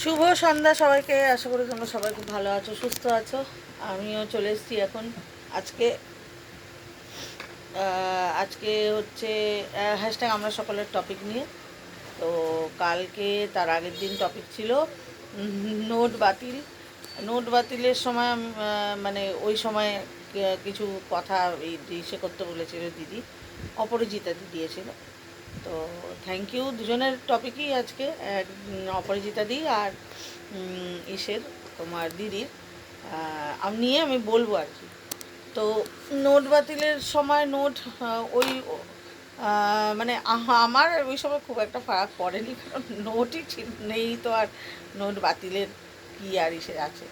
শুভ সন্ধ্যা সবাইকে। আশা করি তোমরা সবাই খুব ভালো আছো, সুস্থ আছো। আমিও চলে এসেছি এখন। আজকে আজকে হচ্ছে হ্যাশট্যাগ আমরা সকলের টপিক নিয়ে। তো কালকে তার আগের দিন টপিক ছিল, নোট বাতিল। নোট বাতিলের সময় মানে ওই সময় কিছু কথা এই ইসে করতে বলেছিল দিদি। অপরাজিতা দিদি দিয়েছিল তো থ্যাংক ইউ দুজনের টপিকই আজকে অপরাজিতা দি আর ইসের, তোমার দিদির। আমি, নিয়ে আমি বলব আর কি। তো নোট বাতিলের সময় নোট ওই মানে আমার ওই সময় খুব একটা ফারাক পড়েনি, কারণ নোটই নেই তো আর নোট বাতিলের কী আর ইসে আছে।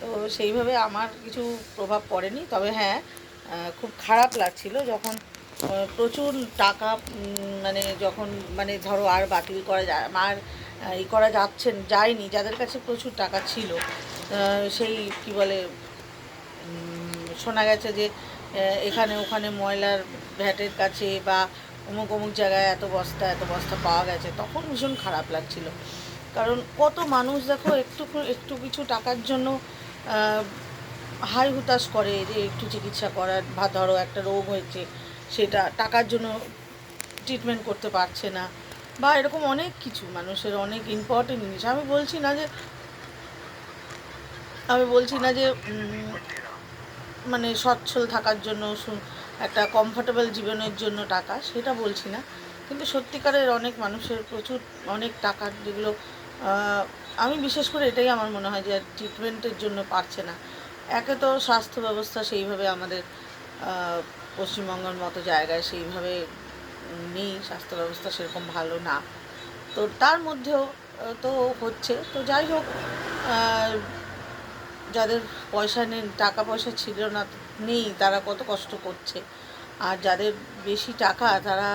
তো সেইভাবে আমার কিছু প্রভাব পড়েনি, তবে হ্যাঁ খুব খারাপ লাগছিল যখন প্রচুর টাকা মানে যখন মানে ধরো আর বাতিল করা যায়, আর ই করা যাচ্ছেন, যায়নি, যাদের কাছে প্রচুর টাকা ছিল সেই কি বলে শোনা গেছে যে এখানে ওখানে ময়লার ভ্যাটের কাছে বা অমুক অমুক জায়গায় এত বস্তা এত বস্তা পাওয়া গেছে, তখন ভীষণ খারাপ লাগছিল। কারণ কত মানুষ দেখো একটু একটু কিছু টাকার জন্য হাই হুতাশ করে যে একটু চিকিৎসা করার বা ধরো একটা রোগ হয়েছে সেটা টাকার জন্য ট্রিটমেন্ট করতে পারছে না বা এরকম অনেক কিছু, মানুষের অনেক ইম্পর্টেন্ট জিনিস। আমি বলছি না যে, আমি বলছি না যে মানে সচ্ছল থাকার জন্য একটা কমফোর্টেবল জীবনের জন্য টাকা, সেটা বলছি না। কিন্তু সত্যিকারের অনেক মানুষের প্রচুর, অনেক টাকার যেগুলো আমি বিশেষ করে এটাই আমার মনে হয় যে ট্রিটমেন্টের জন্য পারছে না। একে তো স্বাস্থ্য ব্যবস্থা সেইভাবে আমাদের পশ্চিমবঙ্গের মতো জায়গায় সেইভাবে নেই স্বাস্থ্য ব্যবস্থা সেরকম ভালো না। তো তার মধ্যেও তো হচ্ছে। তো যাই হোক যাদের পয়সা নেই, টাকা পয়সা ছিল না, নেই, তারা কত কষ্ট করছে। আর যাদের বেশি টাকা, তারা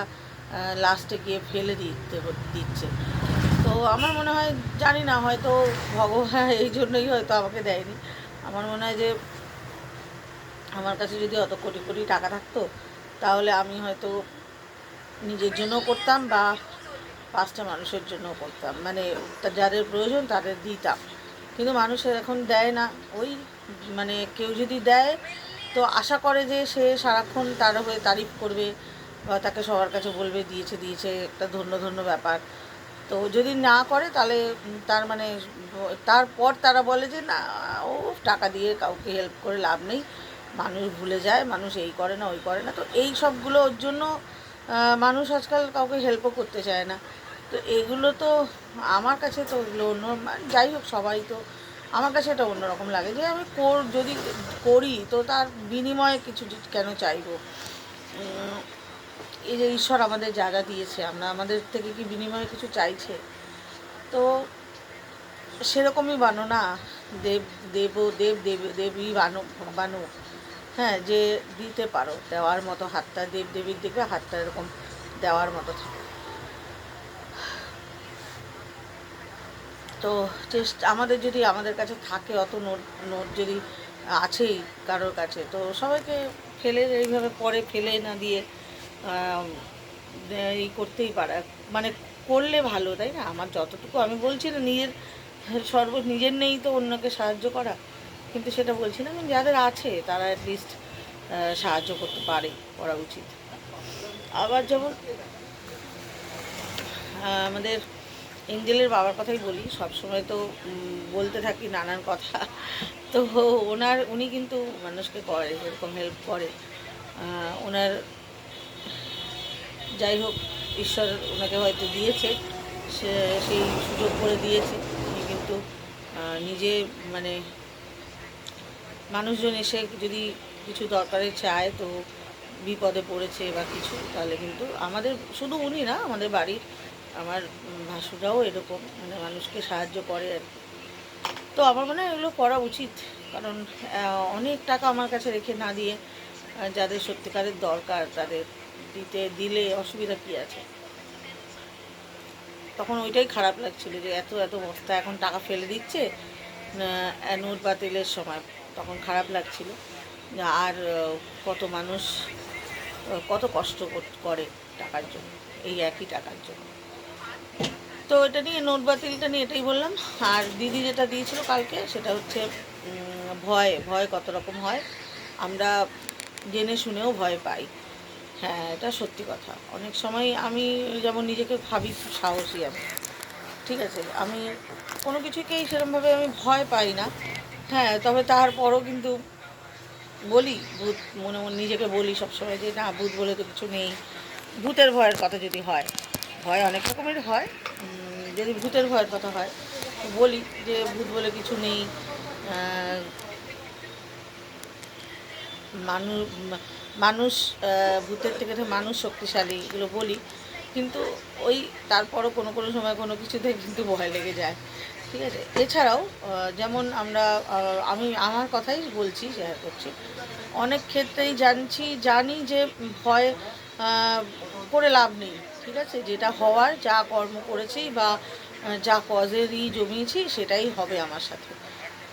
লাস্টে গিয়ে ফেলে দিতে দিচ্ছে। তো আমার মনে হয়, জানি না, হয়তো ভগবান এই জন্যই হয়তো আমাকে দেয়নি। আমার মনে হয় যে আমার কাছে যদি অত কোটি কোটি টাকা থাকতো, তাহলে আমি হয়তো নিজের জন্য করতাম বা পাঁচটা মানুষের জন্য করতাম। মানে যাদের প্রয়োজন তাদের দিতাম। কিন্তু মানুষের এখন দেয় না। ওই মানে কেউ যদি দেয়, তো আশা করে যে সে সারাক্ষণ তার হয়ে তারিফ করবে বা তাকে সবার কাছে বলবে, দিয়েছে দিয়েছে, একটা ধন্য ধন্য ব্যাপার। তো যদি না করে, তাহলে তার মানে তারপর তারা বলে যে, না, ও টাকা দিয়ে কাউকে হেল্প করে লাভ নেই। মানুষ ভুলে যায়, মানুষ এই করে না, ওই করে না। তো এই সবগুলো ওর জন্য মানুষ আজকাল কাউকে হেল্পও করতে চায় না। তো এগুলো তো আমার কাছে তো অন্য যাই হোক সবাই তো, আমার কাছে এটা অন্যরকম লাগে যে আমি কর, যদি করি তো তার বিনিময়ে কিছু কেন চাইব? এই যে ঈশ্বর আমাদের যা দিয়েছে, আমরা আমাদের থেকে কি বিনিময়ে কিছু চাইছে? তো সেরকমই বানো না দেব দেব দেব দেব, দেবী বানো বানো। হ্যাঁ যে দিতে পারো। দেওয়ার মতো হাতটা, দেব দেবীর দিকে হাতটা এরকম দেওয়ার মতো থাকে। তো চেষ্টা, আমাদের যদি আমাদের কাছে থাকে, অত নোট নোট যদি আছেই কারোর কাছে, তো সবাইকে ফেলে, এইভাবে পরে ফেলে না দিয়ে এই করতেই পারা। মানে করলে ভালো, তাই না? আমার যতটুকু আমি বলছি না, নিজের সর্ব, নিজের নেই তো অন্যকে সাহায্য করা। কিন্তু সেটা বলছিলাম যাদের আছে, তারা অ্যাটলিস্ট সাহায্য করতে পারে, করা উচিত। আবার যেমন আমাদের এঞ্জেলের বাবার কথাই বলি, সবসময় তো বলতে থাকি নানান কথা। তো ওনার, উনি কিন্তু মানুষকে করে, এরকম হেল্প করে। ওনার, যাই হোক, ঈশ্বর ওনাকে হয়তো দিয়েছে, সে, সেই সুযোগ করে দিয়েছে। উনি কিন্তু নিজে মানে মানুষজন এসে যদি কিছু দরকারে চায়, তো বিপদে পড়েছে বা কিছু, তাহলে কিন্তু আমাদের, শুধু উনি না, আমাদের বাড়ির আমার ভাসুরাও এরকম মানে মানুষকে সাহায্য করে আর কি। তো আমার মনে হয় এগুলো করা উচিত, কারণ অনেক টাকা আমার কাছে রেখে না দিয়ে যাদের সত্যিকারের দরকার, তাদের দিতে, দিলে অসুবিধা কী আছে? তখন ওইটাই খারাপ লাগছিল যে এত এত বস্তা এখন টাকা ফেলে দিচ্ছে নোট বাতিলের সময়। তখন খারাপ লাগছিল আর কত মানুষ কত কষ্ট করে টাকার জন্য, এই একই টাকার জন্য। তো এটা নিয়ে নোট বাতিলটা নিয়ে এটাই বললাম। আর দিদি যেটা দিয়েছিল কালকে সেটা হচ্ছে ভয় ভয় কত রকম হয়, আমরা জেনে শুনেও ভয় পাই। হ্যাঁ এটা সত্যি কথা। অনেক সময় আমি যেমন নিজেকে ভাবি সাহসী আমি, ঠিক আছে? আমি কোনো কিছুকেই সেরকমভাবে আমি ভয় পাই না। হ্যাঁ তবে তারপরও কিন্তু বলি, ভূত মনে মনে নিজেকে বলি সবসময় যে, না, ভূত বলে তো কিছু নেই। ভূতের ভয়ের কথা যদি হয়, ভয় অনেক রকমের হয়। যদি ভূতের ভয়ের কথা হয় বলি যে, ভূত বলে কিছু নেই। মানুষ মানুষ ভূতের থেকে মানুষ শক্তিশালী, এগুলো বলি। কিন্তু ওই তারপরও কোনো কোনো সময় কোনো কিছুতে কিন্তু ভয় লেগে যায়। ঠিক আছে? এছাড়াও যেমন আমরা আমি আমার কথাই বলছি শেয়ার করছি। অনেক ক্ষেত্রেই জানছি, জানি যে ভয় করে লাভ নেই, ঠিক আছে? যেটা হওয়ার, যা কর্ম করেছি বা যা কজেরই জমিয়েছি, সেটাই হবে আমার সাথে।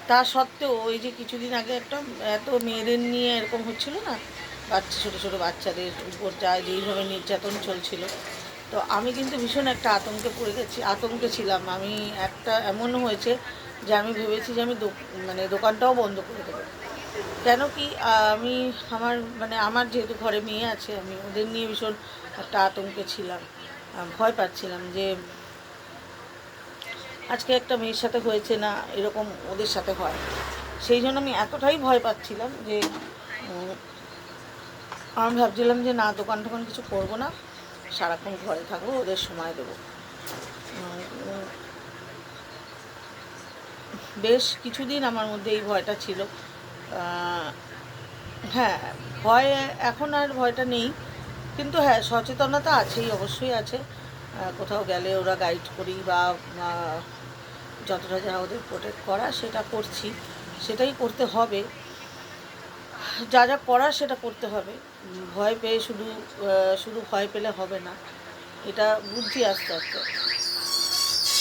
তা সত্ত্বেও, ওই যে কিছুদিন আগে একটা, এত মেয়েদের নিয়ে এরকম হচ্ছিল না? বাচ্চা, ছোটো ছোটো বাচ্চাদের উপর যা, যেইভাবে নির্যাতন চলছিল। তো আমি কিন্তু ভীষণ একটা আতঙ্কে পড়ে গেছি, আতঙ্কে ছিলাম। আমি একটা এমনও হয়েছে যে আমি ভেবেছি যে আমি মানে দোকানটাও বন্ধ করে দেবো। কেন কি, আমি আমার মানে আমার যেহেতু ঘরে মেয়ে আছে, আমি ওদের নিয়ে ভীষণ একটা আতঙ্কে ছিলাম ভয় পাচ্ছিলাম যে আজকে একটা মেয়ের সাথে হয়েছে না, এরকম ওদের সাথে হয়। সেই জন্য আমি এতটাই ভয় পাচ্ছিলাম যে আমি ভাবছিলাম যে না দোকান টোকান কিছু করব না। সারাক্ষণ ঘরে থাকব, ওদের সময় দেবো। বেশ কিছুদিন আমার মধ্যে এই ভয়টা ছিল। হ্যাঁ ভয় এখন আর ভয়টা নেই। কিন্তু হ্যাঁ সচেতনতা আছেই, অবশ্যই আছে। কোথাও গেলে ওরা গাইড করি বা যতটা যা ওদের প্রোটেক্ট করা, সেটা করছি। সেটাই করতে হবে। যা যা করার সেটা করতে হবে। ভয় পেয়ে শুধু শুধু ভয় পেলে হবে না। এটা বুদ্ধি আস্তে আস্তে।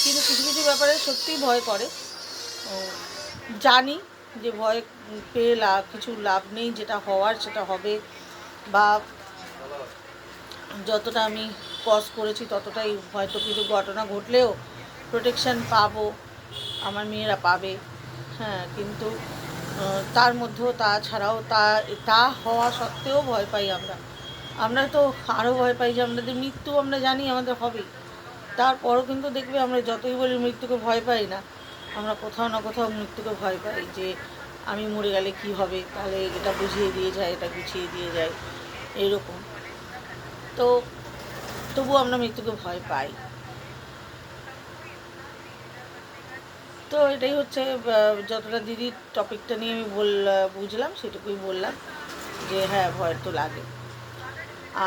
কিন্তু কিছু কিছু ব্যাপারে সত্যিই ভয় করে। জানি যে ভয় পেয়ে লাভ কিছু লাভ নেই, যেটা হওয়ার সেটা হবে বা যতটা আমি কজ করেছি ততটাই হয়তো কিছু ঘটনা ঘটলেও প্রোটেকশন পাবো, আমার মেয়েরা পাবে। হ্যাঁ কিন্তু তার মধ্যেও তাছাড়াও তা তা হওয়া সত্ত্বেও ভয় পাই আমরা। আমরা তো আরও ভয় পাই যে আমাদের মৃত্যু আমরা জানি আমাদের হবেই। তারপরও কিন্তু দেখবে আমরা যতই বলি মৃত্যুকে ভয় পাই না, আমরা কোথাও না কোথাও মৃত্যুকে ভয় পাই যে আমি মরে গেলে কি হবে, তাহলে এটা বুঝিয়ে দিয়ে যায়, এটা গুছিয়ে দিয়ে যায়, এইরকম। তো তবুও আমরা মৃত্যুকে ভয় পাই। তো এটাই হচ্ছে যতটা দিদির টপিকটা নিয়ে আমি বল, বুঝলাম, সেটুকুই বললাম যে হ্যাঁ ভয় তো লাগে।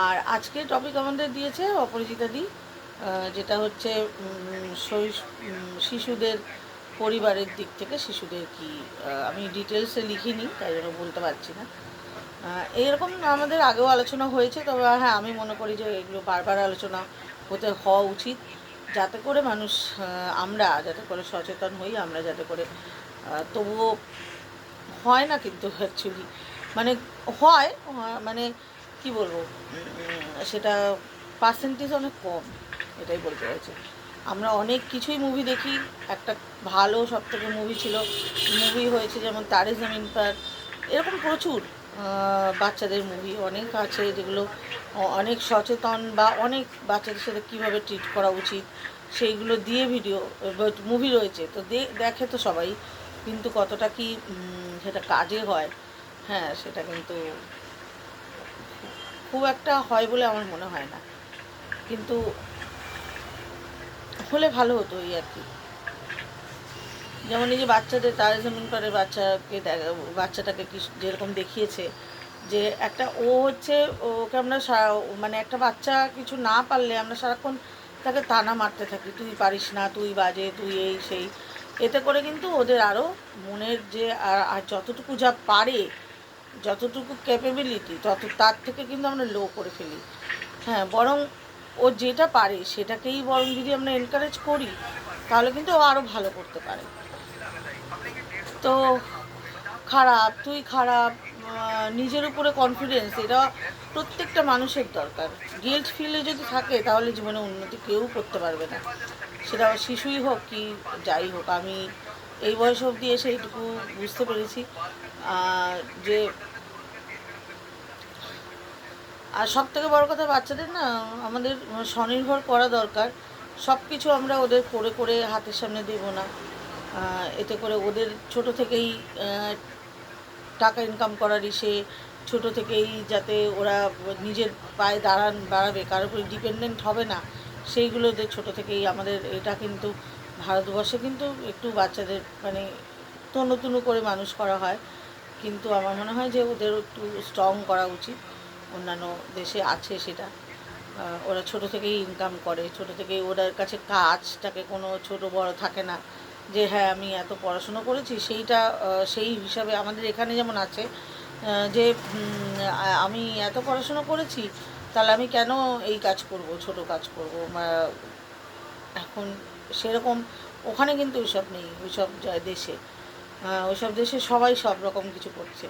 আর আজকে টপিক আমাদের দিয়েছে অপরাজিতা দি যেটা হচ্ছে শিশুদের পরিবারের দিক থেকে শিশুদের কি আমি ডিটেলসে লিখিনি, তাই জন্য বলতে পারছি না। এরকম আমাদের আগেও আলোচনা হয়েছে, তবে হ্যাঁ আমি মনে করি যে এগুলো বারবার আলোচনা হতে হওয়া উচিত। যাতে করে মানুষ আমরা যাতে করে সচেতন হই, আমরা যাতে করে তবুও হয় না কিন্তু অ্যাকচুয়ালি মানে হয় মানে কি বলব সেটা পার্সেন্টেজ অনেক কম, এটাই বলতে চাইছি। আমরা অনেক কিছুই মুভি দেখি, একটা ভালো সব থেকে মুভি ছিল মুভি হয়েছে যেমন তারে জমিন পার, এরকম প্রচুর বাচ্চাদের মুভি অনেক আছে যেগুলো অনেক সচেতন বা অনেক বাচ্চাদের সাথে কীভাবে ট্রিট করা উচিত, সেইগুলো দিয়ে ভিডিও মুভি রয়েছে। তো দেখে তো সবাই, কিন্তু কতটা কি সেটা কাজে হয় হ্যাঁ সেটা কিন্তু খুব একটা হয় বলে আমার মনে হয় না। কিন্তু হলে ভালো হতো এই আর কি। যেমন এই যে বাচ্চাদের তারা জমিন পারে বাচ্চাকে বাচ্চাটাকে কি যেরকম দেখিয়েছে যে একটা ও হচ্ছে, ওকে আমরা মানে একটা বাচ্চা কিছু না পারলে আমরা সারাক্ষণ তাকে টানা মারতে থাকি, তুই পারিস না, তুই বাজে, তুই এই, সেই। এতে করে কিন্তু ওদের আরও মনের যে, আর যতটুকু যা পারে, যতটুকু ক্যাপেবিলিটি তত, তার থেকে কিন্তু আমরা লো করে ফেলি। হ্যাঁ বরং ও যেটা পারে, সেটাকেই বরং যদি আমরা এনকারেজ করি, তাহলে কিন্তু ও আরও ভালো করতে পারে। তো, খারাপ, তুই খারাপ নিজের উপরে কনফিডেন্স এটা প্রত্যেকটা মানুষের দরকার। গিল্ট ফিলে যদি থাকে, তাহলে জীবনে উন্নতি কেউ করতে পারবে না। সেটা শিশুই হোক কি যাই হোক, আমি এই বয়স অবধি এসে এইটুকু বুঝতে পেরেছি। যে আর সব থেকে বড় কথা, বাচ্চাদের না আমাদের স্বনির্ভর করা দরকার। সব কিছু আমরা ওদের করে করে হাতের সামনে দেবো না। এতে করে ওদের ছোট থেকেই টাকা ইনকাম করার ইসে ছোট থেকেই যাতে ওরা নিজের পায়ে দাঁড়ান, দাঁড়াবে, কারোর উপরে ডিপেন্ডেন্ট হবে না, সেইগুলো ওদের ছোট থেকেই আমাদের এটা কিন্তু ভারতবর্ষে কিন্তু একটু বাচ্চাদের মানে তনু করে মানুষ করা হয়। কিন্তু আমার মনে হয় যে ওদের একটু স্ট্রং করা উচিত, অন্যান্য দেশে আছে সেটা। ওরা ছোট থেকেই ইনকাম করে, ছোট থেকেই ওদের কাছে কাজটাকে কোনো ছোট বড় থাকে না। যে হ্যাঁ আমি এত পড়াশুনো করেছি, সেইটা সেই হিসাবে আমাদের এখানে যেমন আছে যে আমি এত পড়াশুনো করেছি, তাহলে আমি কেন এই কাজ করব, ছোট কাজ করব? এখন সেরকম ওখানে কিন্তু ওইসব নেই, ওইসব দেশে ওইসব দেশে সবাই সব রকম কিছু করছে।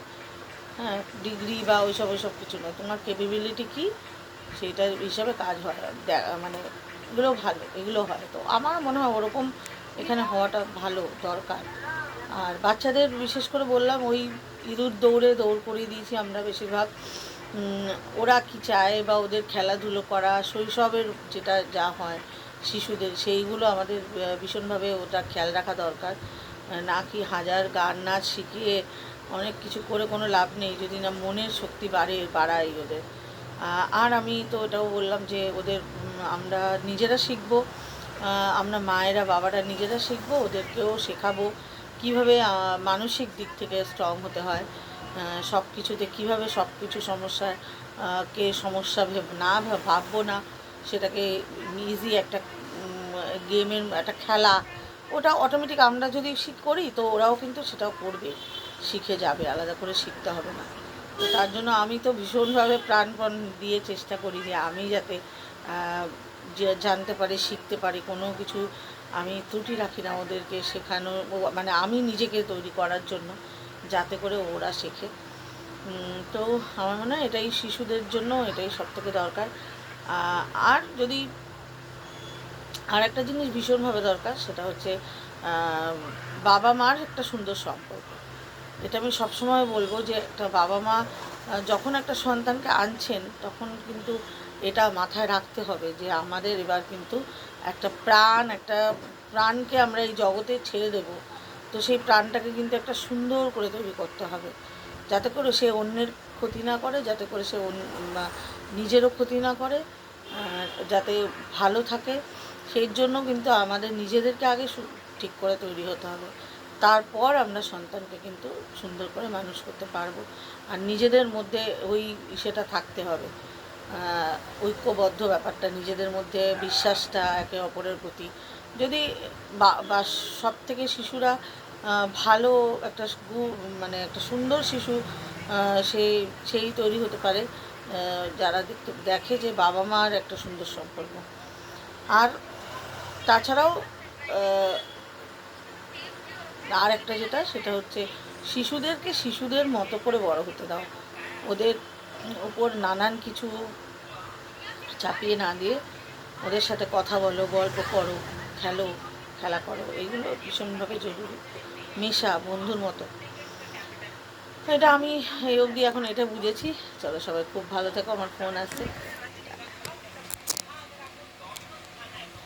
হ্যাঁ ডিগ্রি বা ওইসব ওইসব কিছু নয়, তোমার ক্যাপেবিলিটি কী? সেইটার হিসাবে কাজ হয় মানে এগুলো ভালো, এগুলো হয়। তো আমার মনে হয় ওরকম এখানে হওয়াটা ভালো, দরকার। আর বাচ্চাদের বিশেষ করে বললাম, ওই ইঁদুর দৌড়ে দৌড় করিয়ে দিয়েছি আমরা বেশিরভাগ। ওরা কি চায় বা ওদের খেলাধুলো করা, শৈশবের যেটা যা হয় শিশুদের, সেইগুলো আমাদের ভীষণভাবে ওটা খেয়াল রাখা দরকার। না কি হাজার গান নাচ শিখিয়ে অনেক কিছু করে কোনো লাভ নেই, যদি না মনের শক্তি বাড়ে বাড়াই ওদের। আর আমি তো এটাও বললাম যে ওদের আমরা নিজেরা শিখব। আমরা মায়েরা বাবারা নিজেরা শিখব ওদেরকেও শেখাবো কীভাবে মানসিক দিক থেকে স্ট্রং হতে হয় সব কিছুতে কীভাবে সব কিছু সমস্যার আহ, কে সমস্যা ভেব না ভাববো না সেটাকে ইজি একটা গেমের একটা খেলা ওটা অটোমেটিক আমরা যদি শিখ করি তো ওরাও কিন্তু সেটাও করবে শিখে যাবে আলাদা করে শিখতে হবে না। তো তার জন্য আমি তো ভীষণভাবে প্রাণপণ দিয়ে চেষ্টা করি যে আমি যাতে জানতে পারে, শিখতে পারে, কোনো কিছু আমি ত্রুটি রাখি না ওদেরকে শেখানো মানে আমি নিজেকে তৈরি করার জন্য যাতে করে ওরা শেখে। তো আমার মনে হয় এটাই শিশুদের জন্য এটাই সব থেকে দরকার আর যদি আর একটা জিনিস ভীষণভাবে দরকার, সেটা হচ্ছে বাবা মার একটা সুন্দর সম্পর্ক। এটা আমি সবসময় বলব যে একটা বাবা মা যখন একটা সন্তানকে আনছেন, তখন কিন্তু এটা মাথায় রাখতে হবে যে আমাদের এবার কিন্তু একটা প্রাণ, একটা প্রাণকে আমরা এই জগতে ছেড়ে দেব। তো সেই প্রাণটাকে কিন্তু একটা সুন্দর করে তৈরি করতে হবে। যাতে করে সে অন্যের ক্ষতি না করে, যাতে করে সে নিজেরও ক্ষতি না করে যাতে ভালো থাকে। সেই জন্য কিন্তু আমাদের নিজেদেরকে আগে ঠিক করে তৈরি হতে হবে। তারপর আমরা সন্তানকে কিন্তু সুন্দর করে মানুষ করতে পারব। আর নিজেদের মধ্যে ওই সেটা থাকতে হবে। ঐক্যবদ্ধ ব্যাপারটা, নিজেদের মধ্যে বিশ্বাসটা একে অপরের প্রতি। যদি বা- সব থেকে শিশুরা ভালো একটা গু- মানে একটা সুন্দর শিশু সেই সেই তৈরি হতে পারে যারা দেখতে, দেখে যে বাবা মার একটা সুন্দর সম্পর্ক। আর তাছাড়াও আর একটা যেটা, সেটা হচ্ছে শিশুদেরকে শিশুদের মতো করে বড় হতে দাও। ওদের উপর নানান কিছু চাপিয়ে না দিয়ে ওদের সাথে কথা বলো, গল্প করো, খেলো, খেলা করো, এইগুলো ভীষণভাবে জরুরি। মেশা, বন্ধুর মতো। এটা আমি এই অবধি এখন এটা বুঝেছি। চলো সবাই খুব ভালো থেকো, আমার ফোন আসছে।